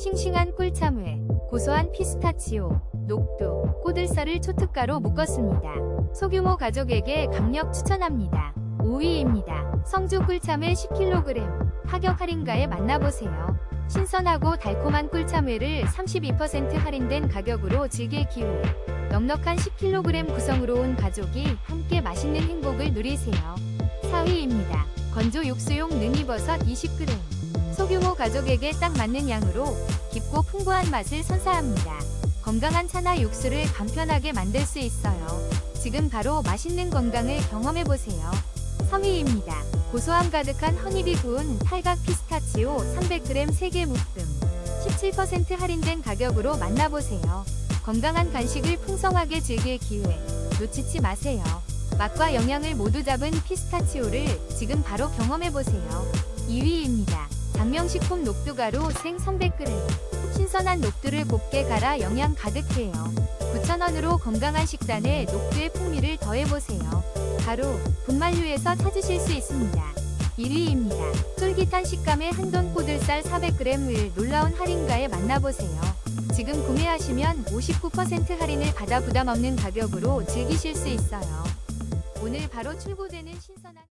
싱싱한 꿀참외, 고소한 피스타치오, 녹두, 꼬들살을 초특가로 묶었습니다. 소규모 가족에게 강력 추천합니다. 5위입니다. 성주 꿀참외 10kg, 파격 할인가에 만나보세요. 신선하고 달콤한 꿀참외를 32% 할인된 가격으로 즐길 기회. 넉넉한 10kg 구성으로 온 가족이 함께 맛있는 행복을 누리세요. 4위입니다. 건조 육수용 능이버섯 20g. 소규모 가족에게 딱 맞는 양으로 깊고 풍부한 맛을 선사합니다. 건강한 차나 육수를 간편하게 만들 수 있어요. 지금 바로 맛있는 건강을 경험해보세요. 3위입니다. 고소함 가득한 허니비 구운 탈각 피스타치오 300g 3개 묶음. 17% 할인된 가격으로 만나보세요. 건강한 간식을 풍성하게 즐길 기회. 놓치지 마세요. 맛과 영양을 모두 잡은 피스타치오를 지금 바로 경험해보세요. 2위입니다. 장명식품 녹두가루 생 300g. 신선한 녹두를 곱게 갈아 영양 가득해요. 9,000원으로 건강한 식단에 녹두의 풍미를 더해보세요. 바로 분말류에서 찾으실 수 있습니다. 1위입니다. 쫄깃한 식감의 한돈 꼬들살 400g을 놀라운 할인가에 만나보세요. 지금 구매하시면 59% 할인을 받아 부담 없는 가격으로 즐기실 수 있어요. 오늘 바로 출고되는 신선한